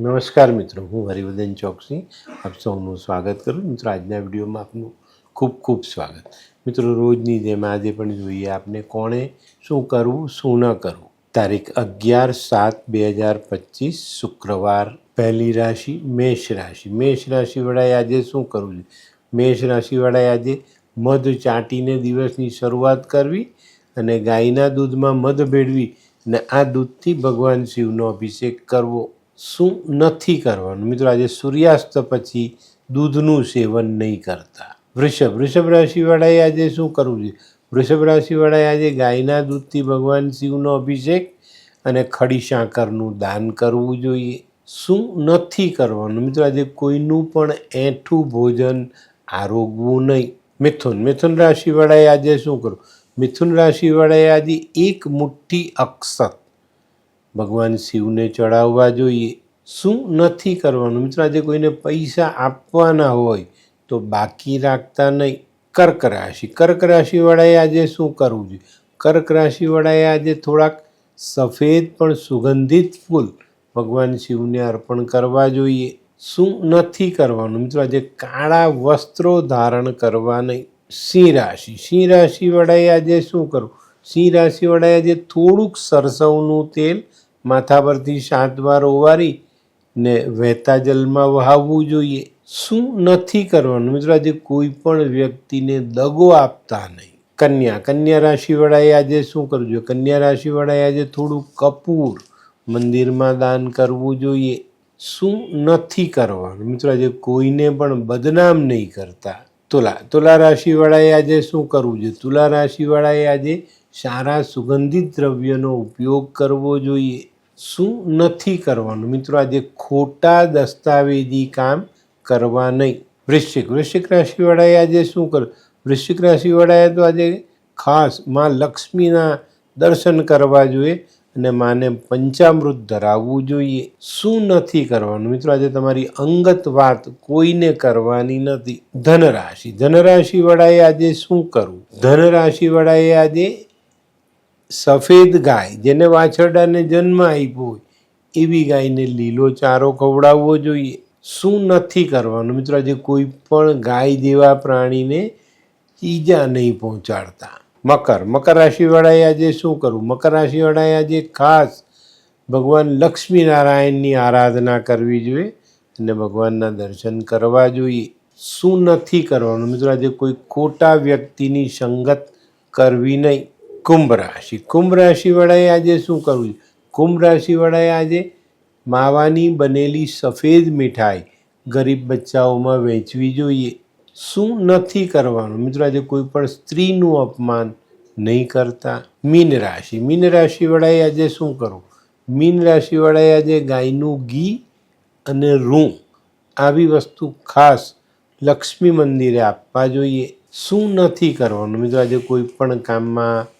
નમસ્કાર મિત્રો, હું હરિવર્ધન ચોકસી. આપ સૌનું સ્વાગત કરું. મિત્રો, આજના વિડીયોમાં આપનું ખૂબ ખૂબ સ્વાગત. મિત્રો, રોજની જેમ આજે પણ જોઈએ આપને કોણે શું કરવું, શું ન કરવું. તારીખ અગિયાર સાત બે હજાર પચીસ, શુક્રવાર, પહેલી રાશિ, મેષ રાશિ. મેષ રાશિવાળાએ આજે શું કરવું છે? મેષ રાશિવાળાએ આજે મધ ચાટીને દિવસની શરૂઆત કરવી અને ગાયના દૂધમાં મધ ભેળવી અને આ દૂધથી ભગવાન શિવનો અભિષેક કરવો. શું નથી કરવાનું? મિત્રો, આજે સૂર્યાસ્ત પછી દૂધનું સેવન નહીં કરતા. વૃષભ વૃષભ રાશિવાળાએ આજે શું કરવું જોઈએ? વૃષભ રાશિવાળાએ આજે ગાયના દૂધથી ભગવાન શિવનો અભિષેક અને ખડી સાંકરનું દાન કરવું જોઈએ. શું નથી કરવાનું? મિત્રો, આજે કોઈનું પણ એઠું ભોજન આરોગવું નહીં. મિથુન મિથુન રાશિવાળાએ આજે શું કરવું? મિથુન રાશિવાળાએ આજે એક મુઠ્ઠી અક્ષત ભગવાન શિવને ચડાવવા જોઈએ. શું નથી કરવાનું? મિત્રો, આજે કોઈને પૈસા આપવાના હોય તો બાકી રાખતા નહીં. કર્ક રાશિ. કર્ક રાશિવાળાએ આજે શું કરવું જોઈએ? કર્ક રાશિવાળાએ આજે થોડાક સફેદ પણ સુગંધિત ફૂલ ભગવાન શિવને અર્પણ કરવા જોઈએ. શું નથી કરવાનું? મિત્રો, આજે કાળા વસ્ત્રો ધારણ કરવા નહીં. સિંહ રાશિ. સિંહ રાશિવાળાએ આજે શું કરવું? સિંહ રાશિવાળાએ આજે થોડુંક સરસવનું તેલ માથા પરથી સાત વાર ઓવારી ને વહેતા જલમાં વહાવવું જોઈએ. શું નથી કરવાનું? મિત્રો, આજે કોઈ પણ વ્યક્તિને દગો આપતા નહીં. કન્યા. કન્યા રાશિવાળાએ આજે શું કરવું જોઈએ? કન્યા રાશિવાળાએ આજે થોડું કપૂર મંદિરમાં દાન કરવું જોઈએ. શું નથી કરવાનું? મિત્રો, આજે કોઈને પણ બદનામ નહીં કરતા. તુલા. તુલા રાશિવાળાએ આજે શું કરવું જોઈએ? તુલા રાશિવાળાએ આજે સારા સુગંધિત દ્રવ્યનો ઉપયોગ કરવો જોઈએ. શું નથી કરવાનું? મિત્રો, આજે ખોટા દસ્તાવેજી કામ કરવા નહીં. વૃશ્ચિક વૃશ્ચિક રાશિવાળાએ આજે શું કરવું વૃશ્ચિક રાશિવાળાએ તો આજે ખાસમાં લક્ષ્મીના દર્શન કરવા જોઈએ અને માને પંચામૃત ધરાવવું જોઈએ. શું નથી કરવાનું? મિત્રો, આજે તમારી અંગત વાત કોઈને કરવાની નથી. ધનરાશિ. ધનરાશિવાળાએ આજે શું કરવું? ધનરાશિવાળાએ આજે સફેદ ગાય જેને વાછરડાને જન્મ આપ્યો હોય, એવી ગાયને લીલો ચારો ખવડાવવો જોઈએ. શું નથી કરવાનું? મિત્રો, આજે કોઈ પણ ગાય જેવા પ્રાણીને ઈજા નહીં પહોંચાડતા. મકર. મકર રાશિવાળાએ આજે શું કરવું? મકર રાશિવાળાએ આજે ખાસ ભગવાન લક્ષ્મીનારાયણની આરાધના કરવી જોઈએ અને ભગવાનના દર્શન કરવા જોઈએ. શું નથી કરવાનું? મિત્રો, આજે કોઈ ખોટા વ્યક્તિની સંગત કરવી નહીં. કુંભ રાશિ. કુંભ રાશિવાળાએ આજે શું કરવું કુંભ રાશિવાળાએ આજે માવાની બનેલી સફેદ મીઠાઈ ગરીબ બચ્ચાઓમાં વહેંચવી જોઈએ. શું નથી કરવાનું? મિત્રો, આજે કોઈ પણ સ્ત્રીનું અપમાન નહીં કરતા. મીન રાશિ. મીન રાશિવાળાએ આજે શું કરવું? મીન રાશિવાળાએ આજે ગાયનું ઘી અને રૂં આવી વસ્તુ ખાસ લક્ષ્મી મંદિરે આપવા જોઈએ. શું નથી કરવાનું? મિત્રો, આજે કોઈ પણ કામમાં